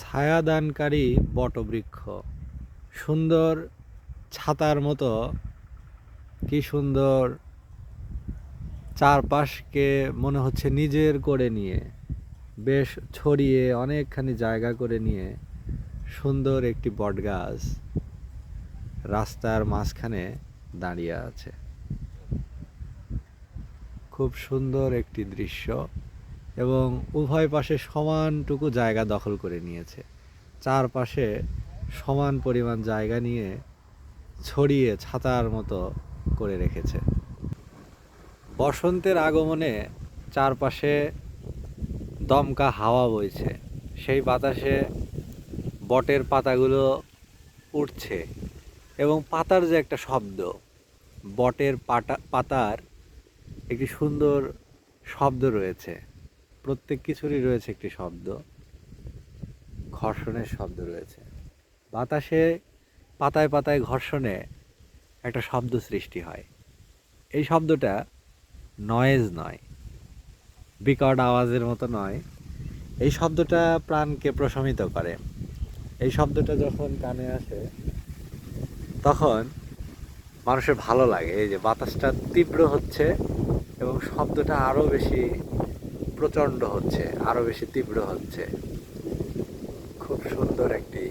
ছায়াদানকারী বটবৃক্ষ। সুন্দর ছাতার মতো। কি সুন্দর চারপাশকে মনে হচ্ছে নিজের করে নিয়ে। বেশ ছড়িয়ে অনেকখানি জায়গা করে নিয়ে সুন্দর একটি বটগাছ রাস্তার মাঝখানে দাঁড়িয়ে আছে। খুব সুন্দর একটি দৃশ্য। এবং উভয় পাশে সমানটুকু জায়গা দখল করে নিয়েছে। চারপাশে সমান পরিমাণ জায়গা নিয়ে ছড়িয়ে ছাতার মতো করে রেখেছে। বসন্তের আগমনে চারপাশে দমকা হাওয়া বইছে। সেই বাতাসে বটের পাতাগুলো উঠছে এবং পাতার যে একটা শব্দ, বটের পাতা পাতার একটি সুন্দর শব্দ রয়েছে। প্রত্যেক কিছুরই রয়েছে একটি শব্দ। ঘর্ষণের শব্দ রয়েছে। বাতাসে পাতায় পাতায় ঘর্ষণে একটা শব্দ সৃষ্টি হয়। এই শব্দটা নয়েজ নয়, বিকট আওয়াজের মতো নয়। এই শব্দটা প্রাণকে প্রশমিত করে। এই শব্দটা যখন কানে আসে, তখন মানুষের ভালো লাগে। এই যে বাতাসটা তীব্র হচ্ছে এবং শব্দটা আরও বেশি প্রচণ্ড হচ্ছে আরও বেশি তীব্র হচ্ছে। খুব সুন্দর একটি